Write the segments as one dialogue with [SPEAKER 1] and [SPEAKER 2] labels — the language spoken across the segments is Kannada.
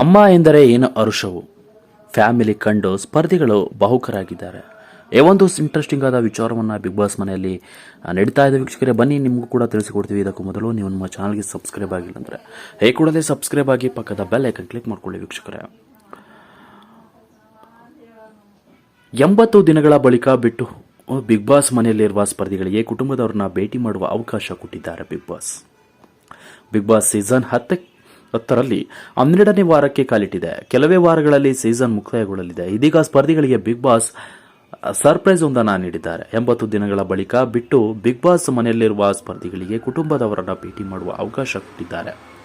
[SPEAKER 1] ಅಮ್ಮ ಎಂದರೆ ಏನು ಅರುಷವು? ಫ್ಯಾಮಿಲಿ ಕಂಡು ಸ್ಪರ್ಧಿಗಳು ಬಹುಕರಾಗಿದ್ದಾರೆ. ಏ, ಒಂದು ಇಂಟ್ರೆಸ್ಟಿಂಗ್ ಆದ ವಿಚಾರವನ್ನು ಬಿಗ್ ಬಾಸ್ ಮನೆಯಲ್ಲಿ ನಡೀತಾ ಇದೆ ವೀಕ್ಷಕರೇ. ಬನ್ನಿ, ನಿಮಗೂ ಕೂಡ ತಿಳಿಸಿಕೊಡ್ತೀವಿ. ಇದಕ್ಕೂ ಮೊದಲು ನೀವು ನಮ್ಮ ಚಾನಲ್ಗೆ ಸಬ್ಸ್ಕ್ರೈಬ್ ಆಗಿಲ್ಲ ಅಂದರೆ. ಹೇ, ಕೂಡಲೇ ಸಬ್ಸ್ಕ್ರೈಬ್ ಆಗಿ ಪಕ್ಕದ ಬೆಲ್ ಐಕನ್ ಕ್ಲಿಕ್ ಮಾಡ್ಕೊಳ್ಳಿ ವೀಕ್ಷಕರೇ. ಎಂಬತ್ತು ದಿನಗಳ ಬಳಿಕ ಬಿಟ್ಟು ಬಿಗ್ ಬಾಸ್ ಮನೆಯಲ್ಲಿರುವ ಸ್ಪರ್ಧಿಗಳಿಗೆ ಕುಟುಂಬದವರನ್ನ ಭೇಟಿ ಮಾಡುವ ಅವಕಾಶ ಕೊಟ್ಟಿದ್ದಾರೆ Bigg Boss Bigg Boss season ಹತ್ತ ಹತ್ತರಲ್ಲಿ ಹನ್ನೆರಡನೇ ವಾರಕ್ಕೆ ಕಾಲಿಟ್ಟಿದೆ. ಕೆಲವೇ ವಾರಗಳಲ್ಲಿ ಸೀಸನ್ ಮುಕ್ತಾಯಗೊಳ್ಳಲಿದೆ. ಇದೀಗ ಸ್ಪರ್ಧಿಗಳಿಗೆ ಬಿಗ್ ಬಾಸ್ ಸರ್ಪ್ರೈಸ್ ಒಂದನ್ನು ನೀಡಿದ್ದಾರೆ. ಎಂಬತ್ತು ದಿನಗಳ ಬಳಿಕ ಬಿಟ್ಟು ಬಿಗ್ ಬಾಸ್ ಮನೆಯಲ್ಲಿರುವ ಸ್ಪರ್ಧಿಗಳಿಗೆ ಕುಟುಂಬದವರನ್ನು ಭೇಟಿ ಮಾಡುವ ಅವಕಾಶ ಕೊಟ್ಟಿದ್ದಾರೆ.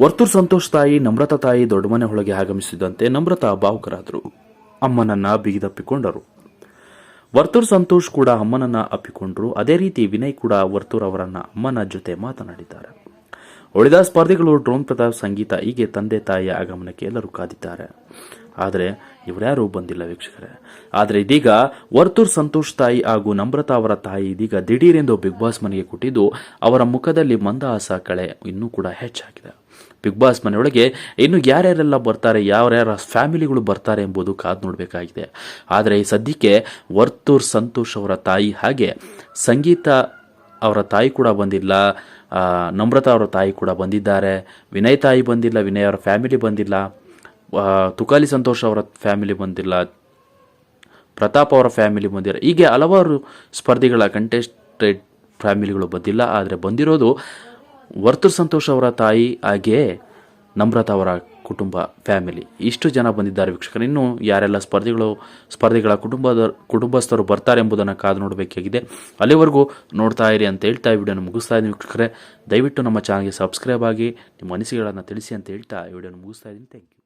[SPEAKER 1] ವರ್ತೂರ್ ಸಂತೋಷ್ ತಾಯಿ, ನಮ್ರತಾ ತಾಯಿ ದೊಡ್ಡ ಮನೆ ಒಳಗೆ ಆಗಮಿಸಿದಂತೆ ನಮ್ರತಾ ಭಾವುಕರಾದರು. ಅಮ್ಮನನ್ನ ಬಿಗಿದಪ್ಪಿಕೊಂಡರು. ವರ್ತೂರ್ ಸಂತೋಷ್ ಕೂಡ ಅಮ್ಮನನ್ನ ಅಪ್ಪಿಕೊಂಡರು. ಅದೇ ರೀತಿ ವಿನಯ್ ಕೂಡ ವರ್ತೂರ್ ಅವರನ್ನ ಅಮ್ಮನ ಜೊತೆ ಮಾತನಾಡಿದ್ದಾರೆ. ಉಳಿದ ಸ್ಪರ್ಧಿಗಳು ಡ್ರೋನ್ ಪ್ರತಾಪ್ ಸಂಗೀತ, ಹೀಗೆ ತಂದೆ ತಾಯಿಯ ಆಗಮನಕ್ಕೆ ಎಲ್ಲರೂ ಕಾದಿದ್ದಾರೆ. ಆದರೆ ಇವರ್ಯಾರೂ ಬಂದಿಲ್ಲ ವೀಕ್ಷಕರೇ. ಆದರೆ ಇದೀಗ ವರ್ತೂರ್ ಸಂತೋಷ್ ತಾಯಿ ಹಾಗೂ ನಮ್ರತಾ ಅವರ ತಾಯಿ ಇದೀಗ ದಿಢೀರೆಂದು ಬಿಗ್ ಬಾಸ್ ಮನೆಗೆ ಕೊಟ್ಟಿದ್ದು ಅವರ ಮುಖದಲ್ಲಿ ಮಂದಹಾಸ ಕಳೆ ಇನ್ನೂ ಕೂಡ ಹೆಚ್ಚಾಗಿದೆ. ಬಿಗ್ ಬಾಸ್ ಮನೆಯೊಳಗೆ ಇನ್ನು ಯಾರ್ಯಾರೆಲ್ಲ ಬರ್ತಾರೆ, ಯಾರ್ಯಾರ ಫ್ಯಾಮಿಲಿಗಳು ಬರ್ತಾರೆ ಎಂಬುದು ಕಾದು ನೋಡಬೇಕಾಗಿದೆ. ಆದರೆ ಈ ಸದ್ಯಕ್ಕೆ ವರ್ತೂರ್ ಸಂತೋಷ್ ಅವರ ತಾಯಿ ಹಾಗೆ ಸಂಗೀತ ಅವರ ತಾಯಿ ಕೂಡ ಬಂದಿಲ್ಲ. ನಮ್ರತಾ ಅವರ ತಾಯಿ ಕೂಡ ಬಂದಿದ್ದಾರೆ. ವಿನಯ್ ತಾಯಿ ಬಂದಿಲ್ಲ, ವಿನಯ್ ಅವರ ಫ್ಯಾಮಿಲಿ ಬಂದಿಲ್ಲ. ತುಕಾಲಿ ಸಂತೋಷ್ ಅವರ ಫ್ಯಾಮಿಲಿ ಬಂದಿಲ್ಲ. ಪ್ರತಾಪ್ ಅವರ ಫ್ಯಾಮಿಲಿ ಬಂದಿಲ್ಲ. ಹೀಗೆ ಹಲವಾರು ಸ್ಪರ್ಧಿಗಳ ಕಂಟೆಸ್ಟೆಡ್ ಫ್ಯಾಮಿಲಿಗಳು ಬಂದಿಲ್ಲ. ಆದರೆ ಬಂದಿರೋದು ವರ್ತೂರ್ ಸಂತೋಷ್ ಅವರ ತಾಯಿ ಹಾಗೆಯೇ ನಮ್ರತಾ ಅವರ ಕುಟುಂಬ ಫ್ಯಾಮಿಲಿ ಇಷ್ಟು ಜನ ಬಂದಿದ್ದಾರೆ ವೀಕ್ಷಕರು. ಇನ್ನು ಯಾರೆಲ್ಲ ಸ್ಪರ್ಧಿಗಳು, ಸ್ಪರ್ಧಿಗಳ ಕುಟುಂಬದ, ಕುಟುಂಬಸ್ಥರು ಬರ್ತಾರೆ ಎಂಬುದನ್ನು ಕಾದು ನೋಡಬೇಕಾಗಿದೆ ಅಲ್ಲಿವರೆಗೂ ನೋಡ್ತಾ ಇರಿ ಅಂತ ಹೇಳ್ತಾ ಈ ವಿಡಿಯೋನ ಮುಗಿಸ್ತಾ ಇದ್ದೀನಿ ವೀಕ್ಷಕರೇ. ದಯವಿಟ್ಟು ನಮ್ಮ ಚಾನಲ್ಗೆ ಸಬ್ಸ್ಕ್ರೈಬ್ ಆಗಿ, ನಿಮ್ಮ ಅನಿಸಿಕೆಗಳನ್ನು ತಿಳಿಸಿ ಅಂತ ಹೇಳ್ತಾ ಈ ವಿಡಿಯೋನ ಮುಗಿಸ್ತಾ ಇದ್ದೀನಿ. Thank you